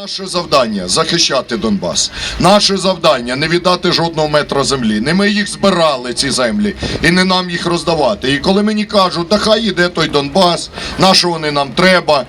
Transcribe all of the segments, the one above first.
Наше завдання захищати Донбас. Наше завдання не віддати жодного метра землі. Не ми їх збирали, ці землі, і не нам їх роздавати. І коли мені кажуть, да хай іде той Донбас, на що вони нам треба.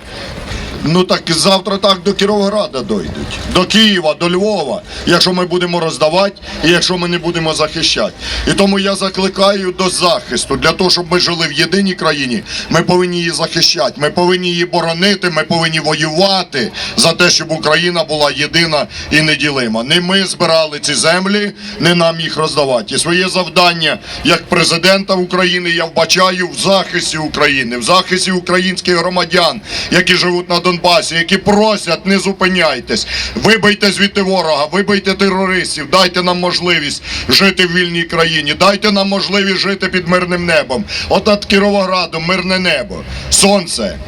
Ну так і завтра так до Кіровограда дойдуть, до Києва, до Львова, якщо ми будемо роздавати і якщо ми не будемо захищати. І тому я закликаю до захисту. Для того, щоб ми жили в єдиній країні, ми повинні її захищати, ми повинні її боронити, ми повинні воювати за те, щоб Україна була єдина і неділима. Не ми збирали ці землі, не нам їх роздавати. І своє завдання як президента України я вбачаю в захисті України, в захисті українських громадян, які живуть на Донбасі, які просять, не зупиняйтесь, вибийте звідти ворога, вибийте терористів, дайте нам можливість жити в вільній країні, дайте нам можливість жити під мирним небом. От над Кіровоградом мирне небо, сонце.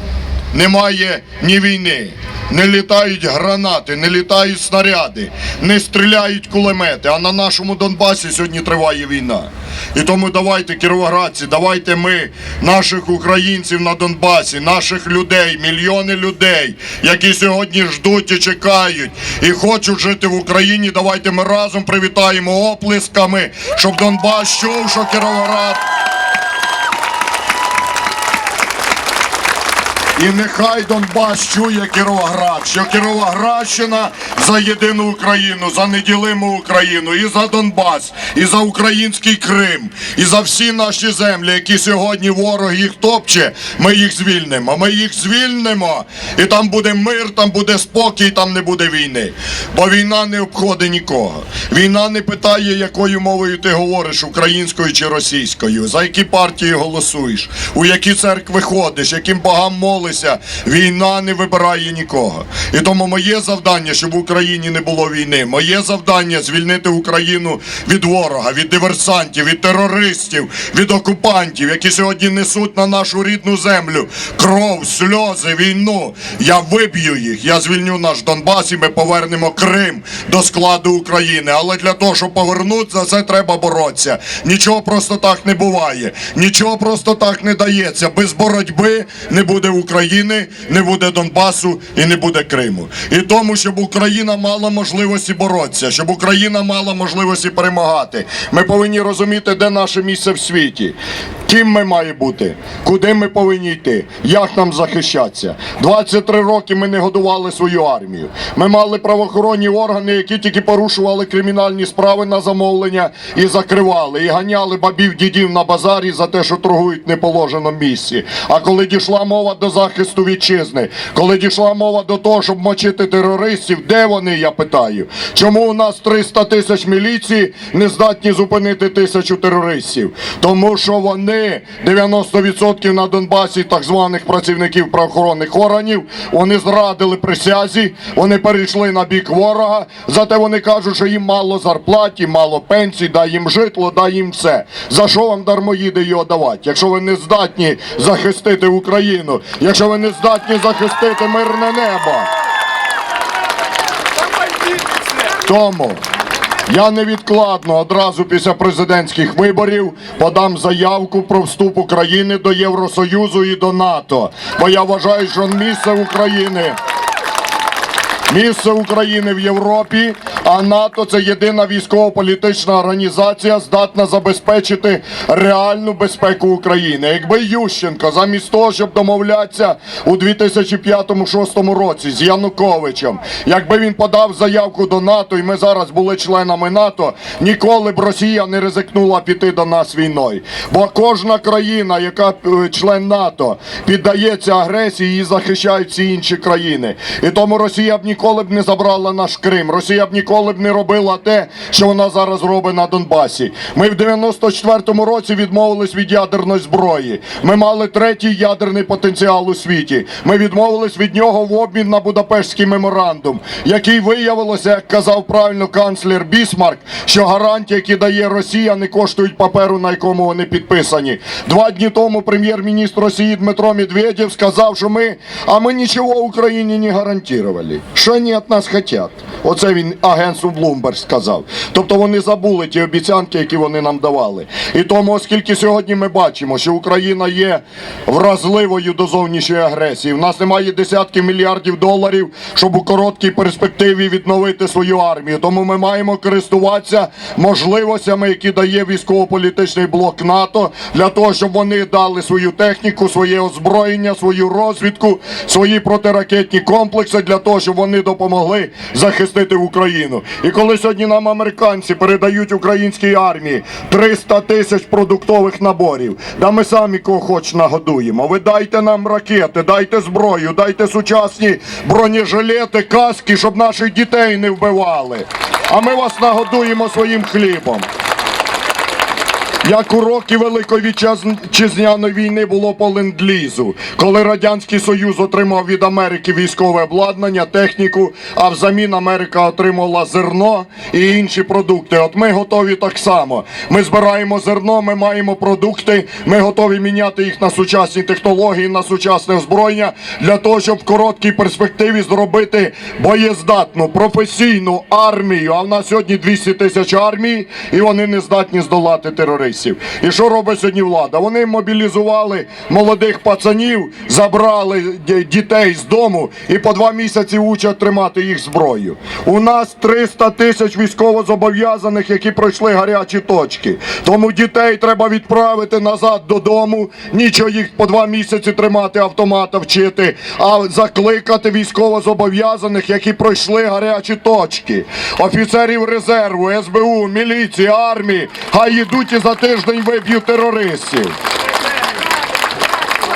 Немає ні війни, не літають гранати, не літають снаряди, не стріляють кулемети. А на нашому Донбасі сьогодні триває війна. І тому давайте, кіровоградці, давайте ми, наших українців на Донбасі, наших людей, мільйони людей, які сьогодні ждуть і чекають, і хочуть жити в Україні. Давайте ми разом привітаємо оплесками, щоб Донбас чув, що Кіровоград. І нехай Донбас чує Кіровоград, що Кіровоградщина за єдину Україну, за неділиму Україну, і за Донбас, і за український Крим, і за всі наші землі, які сьогодні ворог їх топче, ми їх звільнимо. Ми їх звільнимо, і там буде мир, там буде спокій, там не буде війни. Бо війна не обходить нікого. Війна не питає, якою мовою ти говориш, українською чи російською, за які партії голосуєш, у які церкви ходиш, яким богам молишся. Війна не вибирає нікого. І тому моє завдання, щоб в Україні не було війни. Моє завдання звільнити Україну від ворога, від диверсантів, від терористів, від окупантів, які сьогодні несуть на нашу рідну землю кров, сльози, війну. Я виб'ю їх, я звільню наш Донбас і ми повернемо Крим до складу України. Але для того, щоб повернути, за це треба боротися. Нічого просто так не буває, нічого просто так не дається. Без боротьби не буде України, не буде Донбасу і не буде Криму. І тому, щоб Україна мала можливості боротися, щоб Україна мала можливості перемагати. Ми повинні розуміти, де наше місце в світі. Ким ми маємо бути, куди ми повинні йти, як нам захищатися. 23 роки ми не годували свою армію. Ми мали правоохоронні органи, які тільки порушували кримінальні справи на замовлення і закривали, і ганяли бабів дідів на базарі за те, що торгують в неположеному місці. А коли дійшла мова до захисту вітчизни, коли дійшла мова до того, щоб мочити терористів, де вони, я питаю? Чому у нас 300 тисяч міліції не здатні зупинити тисячу терористів? Тому що вони 90% на Донбасі так званих працівників правоохоронних органів, вони зрадили присязі, вони перейшли на бік ворога, зате вони кажуть, що їм мало зарплаті, мало пенсій, дай їм житло, дай їм все. За що вам дармоїди його давати? Якщо ви не здатні захистити Україну, якщо ви не здатні захистити мирне небо. Тому я невідкладно одразу після президентських виборів подам заявку про вступ України до Євросоюзу і до НАТО. Бо я вважаю, що місце України. Місце України в Європі, а НАТО це єдина військово-політична організація, здатна забезпечити реальну безпеку України. Якби Ющенко, замість того, щоб домовлятися у 2005-2006 році з Януковичем, якби він подав заявку до НАТО, і ми зараз були членами НАТО, ніколи б Росія не ризикнула піти до нас війною. Бо кожна країна, яка е, член НАТО, піддається агресії, її захищають всі інші країни. І тому Росія б ніколи б не забрала наш Крим. Росія б ніколи б не робила те, що вона зараз робить на Донбасі. Ми в 94-му році відмовились від ядерної зброї. Ми мали третій ядерний потенціал у світі. Ми відмовились від нього в обмін на Будапештський меморандум, який виявилося, як казав правильно канцлер Бісмарк, що гарантії, які дає Росія, не коштують паперу, на якому вони підписані. Два дні тому прем'єр-міністр Росії Дмитро Медведєв сказав, що ми, а ми нічого Україні не гарантували. Що вони від нас хочуть? Оце він агент агентству Bloomberg сказав. Тобто вони забули ті обіцянки, які вони нам давали. І тому, оскільки сьогодні ми бачимо, що Україна є вразливою до зовнішньої агресії, в нас немає десятків мільярдів доларів, щоб у короткій перспективі відновити свою армію. Тому ми маємо користуватися можливостями, які дає військово-політичний блок НАТО, для того, щоб вони дали свою техніку, своє озброєння, свою розвідку, свої протиракетні комплекси для того, щоб вони допомогли захистити Україну. І коли сьогодні нам американці передають українській армії 300 тисяч продуктових наборів, да ми самі кого хоч нагодуємо. Ви дайте нам ракети, дайте зброю, дайте сучасні бронежилети, каски, щоб наших дітей не вбивали. А ми вас нагодуємо своїм хлібом. Як у роки Великої вітчизняної війни було по ленд-лізу, коли Радянський Союз отримав від Америки військове обладнання, техніку, а взамін Америка отримала зерно і інші продукти. От ми готові так само. Ми збираємо зерно, ми маємо продукти, ми готові міняти їх на сучасні технології, на сучасне озброєння для того, щоб в короткій перспективі зробити боєздатну професійну армію. А в нас сьогодні 200 тисяч армій, і вони не здатні здолати терористів. І що робить сьогодні влада? Вони мобілізували молодих пацанів, забрали дітей з дому і по два місяці учать тримати їх зброю. У нас 300 тисяч військовозобов'язаних, які пройшли гарячі точки. Тому дітей треба відправити назад додому. Нічого їх по два місяці тримати автомата вчити, а закликати військовозобов'язаних, які пройшли гарячі точки. Офіцерів резерву, СБУ, міліції, армії, хай йдуть і за тиждень виб'ють терористів.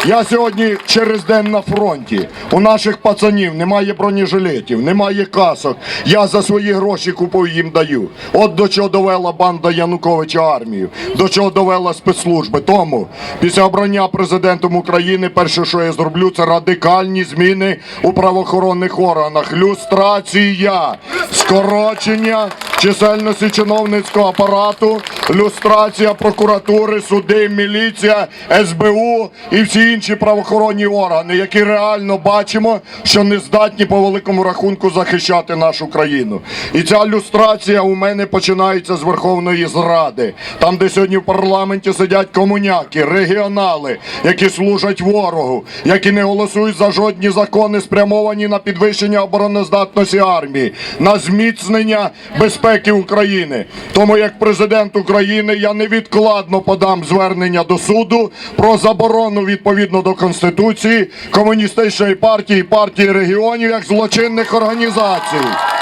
Я сьогодні через день на фронті. У наших пацанів немає бронежилетів, немає касок. Я за свої гроші купую їм даю. От до чого довела банда Януковича армію, до чого довела спецслужби. Тому після обрання президентом України перше, що я зроблю, це радикальні зміни у правоохоронних органах. Люстрація, скорочення чисельності чиновницького апарату, люстрація прокуратури, суди, міліція, СБУ і всі інші правоохоронні органи, які реально бачимо, що не здатні по великому рахунку захищати нашу країну. І ця люстрація у мене починається з Верховної Зради, там, де сьогодні в парламенті сидять комуняки, регіонали, які служать ворогу, які не голосують за жодні закони, спрямовані на підвищення обороноздатності армії, на зміцнення безпеки України. Тому як президент України я невідкладно подам звернення до суду про заборону відповідно до Конституції комуністичної партії, партії регіонів як злочинних організацій.